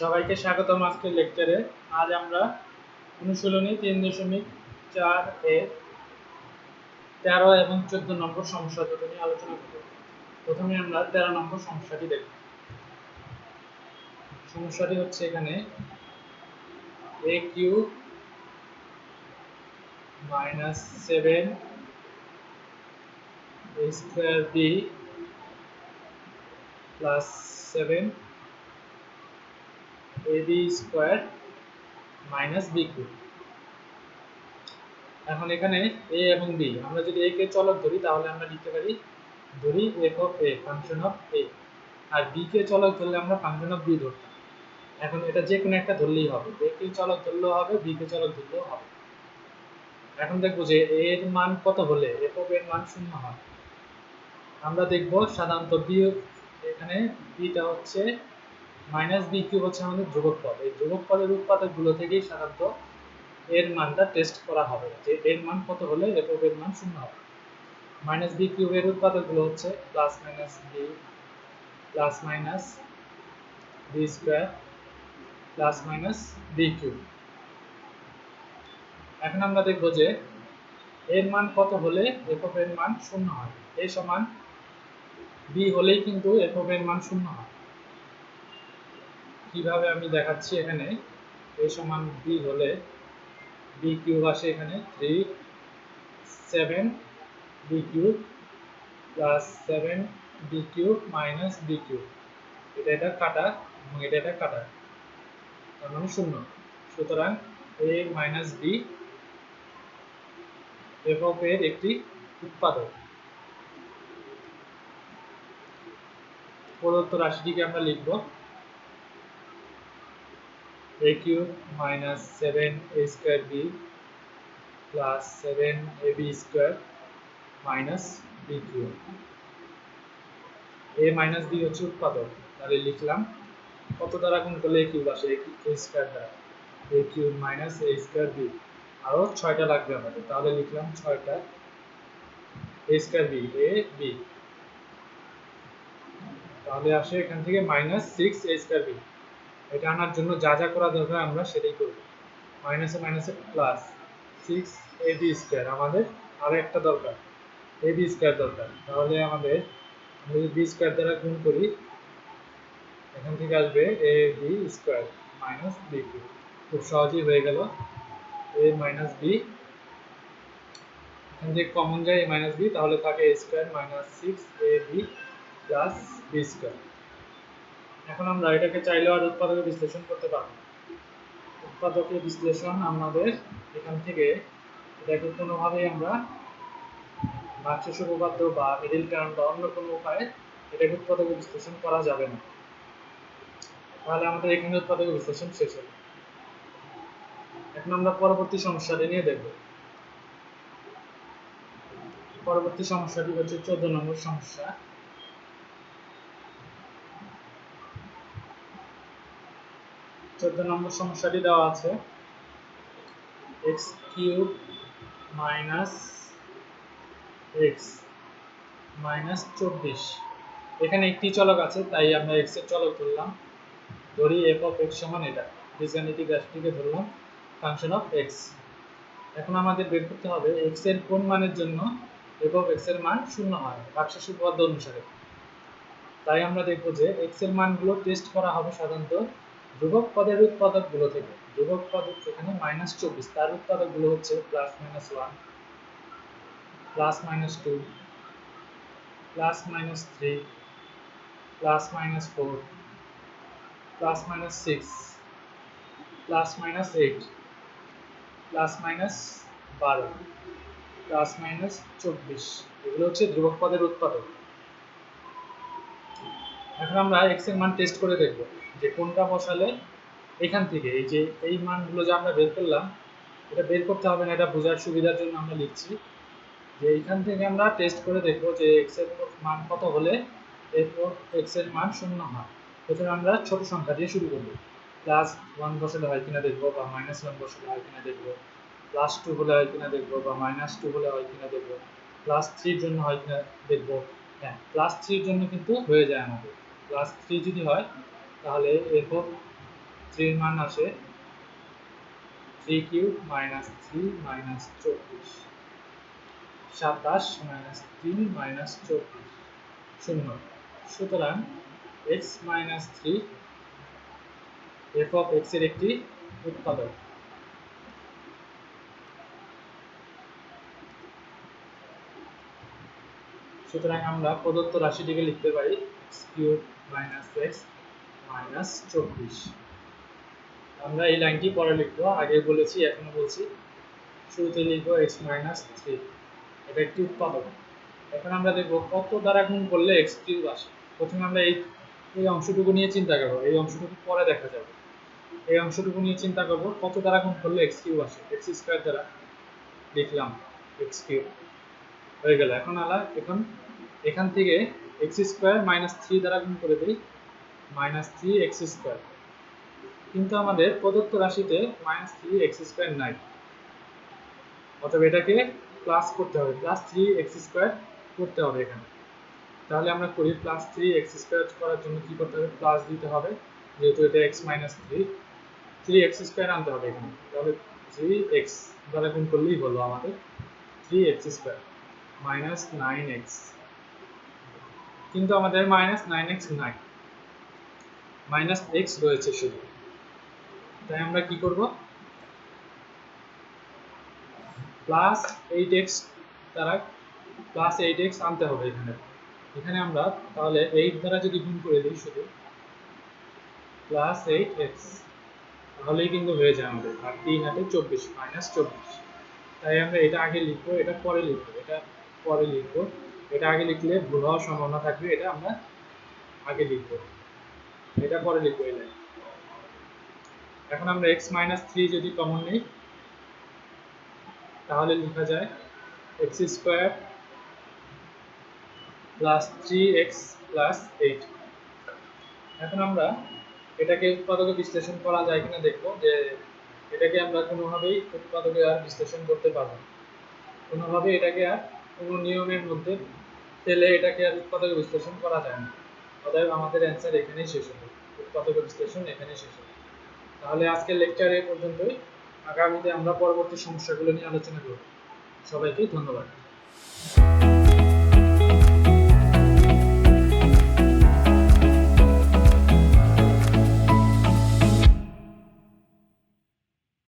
সবাইকে স্বাগতম আজকের লেকচারে আজ আমরা অনুশীলনী তিন দশমিক চার এ তেরো এবং চোদ্দ নম্বর সমস্যা দুটো নিয়ে আলোচনা করব। প্রথমে আমরা তেরো নম্বর সমস্যাটি দেখব। সমস্যাটি হচ্ছে এখানে A Q minus seven square B plus seven ab square minus B Q এখন এখানে a এবং b, আমরা যদি কে চলক ধরি, তাহলে আমরা লিখতে পারি ধরি অফ ফাংশন অফ আর কে চলক ধরলে আমরা ফাংশন অফ ধরতাম। এখন এটা যে কোনো একটা ধরলেই হবে। কে চলক ধরলেও হবে, b কে চলক ধরলেও হবে। এখন দেখব যে এর মান কত হলে f অফ এর মান শূন্য হয়। আমরা দেখব সাধারণত b এখানে b টা হচ্ছে মাইনাস বি কিউব হচ্ছে আমাদের ধ্রুবক পদ। এই ধ্রুবক পদের উৎপাদকগুলো থেকেই সাধারণত এর মানটা টেস্ট করা হবে যে এর মান কত হলে এর মান শূন্য হবে। মাইনাস বি কিউব এর উৎপাদকগুলো হচ্ছে plus minus B plus minus B square plus minus B cube এখন আমরা দেখব যে এর মান কত হলে এফ এর মান শূন্য হয়। এই সমান বি হলেই কিন্তু এফ এর মান শূন্য হয়। কীভাবে আমি দেখাচ্ছি এখানে, এ সমান বি হলে বি কিউব আসে এখানে three seven B cube plus seven B cube minus b cube. এটা এটা কাটা এবং এটা এটা কাটা। তার মানে শূন্য। সুতরাং A minus B f of এর একটি উৎপাদক। প্রদত্ত রাশিটিকে আমরা লিখব a cube minus 7a square b plus 7ab square minus b cube a minus b হচ্ছে উৎপাদক। তাহলে লিখলাম, কত দ্বারা গুণ করলে a কিউব আসে? a স্কয়ার দ্বারা। a cube minus a square b আরও ছয়টা লাগবে আমাদের। তাহলে লিখলাম ছয়টা a square b, a, b তাহলে আসে এখান থেকে minus six a square b এটা আনার জন্য যা যা করা দরকার আমরা সেটাই করব। মাইনাসে মাইনাসে plus six a b square আমাদের আরও একটা দরকার এ বি স্কোয়ার দরকার। তাহলে আমাদের, আমরা যদি বি স্কোয়ার দ্বারা গুণ করি, এখান থেকে আসবে a b square minus b খুব সহজেই হয়ে গেল। এ মাইনাস বি এখান থেকে কমন যায় এ মাইনাস বি তাহলে থাকে a square minus six a b plus b square এখন আমরা এটাকে চাইলে আর উৎপাদকে বিশ্লেষণ করতে পারব উৎপাদকের বিশ্লেষণ আমাদের এখান থেকে এটাকে কোনোভাবেই আমরা ভাগশেষ উপপাদ্য বা মিডিল টার্ম বা অন্য কোনো উপায়ে এটাকে উৎপাদকে বিশ্লেষণ করা যাবে না। তাহলে আমাদের এখানে উৎপাদকে বিশ্লেষণ শেষ হবে এখন আমরা পরবর্তী সমস্যাটি নিয়ে দেখব। পরবর্তী সমস্যাটি হচ্ছে চোদ্দ নম্বর সমস্যা। চোদ্দ নম্বর সমস্যাটি দেওয়া আছে। X cube minus x minus চব্বিশ। এখানে একটি চলক আছে, তাই আমরা এক্সের চলক ধরলাম। ধরি এফ অফ এক্স সমান এটা, বীজগাণিতিক রাশিটিকে ধরলাম ফাংশন অফ এক্স এখন আমাদের বের করতে হবে এক্সের কোন মানের জন্য এফ অফ এক্সের মান শূন্য হয়, ভাগশেষ উপপাদ্য অনুসারে। তাই আমরা দেখব যে এক্সের মানগুলো টেস্ট করা হবে সাধারণত ধ্রুবক পদের উৎপাদকগুলো থেকে, ধ্রুবক পদ এখানে মাইনাস চব্বিশ, তার উৎপাদকগুলো হচ্ছে plus minus one plus minus two plus minus three plus minus four plus minus six plus minus eight plus minus বারো প্লাস মাইনাস চব্বিশ। এগুলো হচ্ছে ধ্রুবক পদের উৎপাদক। এখন আমরা এক্সের মান টেস্ট করে দেখব যে কোনটা বসালে এখান থেকে এই যে এই মানগুলো যে আমরা বের করলাম, এটা বের করতে হবে না, এটা বোঝার সুবিধার জন্য আমরা লিখছি। যে এইখান থেকে আমরা টেস্ট করে দেখব যে এক্সের মান কত হলে এরপর এক্সের মান শূন্য হয়। প্রথমে আমরা ছোট সংখ্যা দিয়ে শুরু করব। প্লাস ওয়ান বসালে হয় কিনা দেখব বা মাইনাস ওয়ান বসালে হয় কিনা দেখব। প্লাস টু হলে হয় কিনা দেখব বা মাইনাস টু হলে হয় কিনা দেখব। প্লাস থ্রির জন্য হয় কিনা দেখব। হ্যাঁ প্লাস থ্রির জন্য কিন্তু হয়ে যায় আমাদের। প্লাস থ্রি যদি হয়, তাহলে এরপর থ্রির মান আসে three cube minus three minus চব্বিশ। সাতাশ মাইনাস তিন মাইনাস চব্বিশ। শূন্য। সুতরাং x minus three f of এক্সের একটি উৎপাদক। সুতরাং আমরা প্রদত্ত রাশিটিকে লিখতে পারি x cube minus x minus চব্বিশ। আমরা এই লাইনটি পরে লিখব, আগে বলেছি, এখনও বলছি। শুরুতে লিখব এক্স মাইনাস থ্রি এটা একটি উৎপাদক। এখন আমরা দেখব কত দ্বারা গুণ করলে এক্স কিউব আসে। প্রথমে আমরা এই এই অংশটুকু নিয়ে চিন্তা করব। এই অংশটুকু পরে দেখা যাবে। এই অংশটুকু নিয়ে চিন্তা করব, কত দ্বারা গুণ করলে এক্স কিউব আসে। এক্স স্কোয়ার দ্বারা লিখলাম এক্স কিউব হয়ে গেল। এখন আলা, এখন এখান থেকে এক্স স্কোয়ার মাইনাস থ্রি দ্বারা গুণ করে দিই মাইনাস থ্রি এক্স স্কোয়ার কিন্তু আমাদের প্রদত্ত রাশিতে মাইনাস থ্রি এক্স স্কোয়ার নাই। অতএব এটাকে প্লাস করতে হবে প্লাস থ্রি এক্স স্কোয়ার করতে হবে এখানে। তাহলে আমরা করি প্লাস থ্রি এক্স স্কোয়ার করার জন্য কি করতে হবে? প্লাস দিতে হবে, যেহেতু এটা x minus three three x square আনতে হবে এখানে। তাহলে থ্রি এক্স দ্বারা গুণ করলেই হলো আমাদের three x square minus nine x কিন্তু আমাদের মাইনাস নাইন এক্স নাই। মাইনাস এক্স রয়েছে শুধু। তাই আমরা কি করব? প্লাস এইট এক্স দ্বারা প্লাস এইট এক্স আনতে হবে এখানে। এখানে আমরা তাহলে এইট দ্বারা যদি গুণ করে দিই শুধু প্লাস এইট এক্স তাহলেই কিন্তু হয়ে যায় আমাদের। আর তিন হাতে চব্বিশ মাইনাস চব্বিশ। তাই আমরা এটা আগে লিখব, এটা পরে লিখব। এটা পরে লিখব। এটা আগে লিখলে ভুল হওয়ার সম্ভাবনা থাকবে, এটা আমরা আগে লিখব। এটা পরে লিখব এই লাইন। এখন আমরা x মাইনাস থ্রি যদি কমন নিই, তাহলে লেখা যায় x square plus three x plus eight এখন আমরা এটাকে উৎপাদকে বিশ্লেষণ করা যায় কিনা দেখব যে এটাকে আমরা কোনোভাবেই উৎপাদকে আর বিশ্লেষণ করতে পারব কোনোভাবে এটাকে আর কোনো নিয়মের মধ্যে ফেলে এটাকে আর উৎপাদক বিশ্লেষণ করা যায় না। অতএব আমাদের অ্যান্সার এখানেই শেষ হবে। উৎপাদক বিশ্লেষণ এখানেই শেষ হবে। তাহলে আজকের লেকচার এই পর্যন্তই। আগামীতে আমরা পরবর্তী সমস্যাগুলো নিয়ে আলোচনা করব। সবাইকে ধন্যবাদ।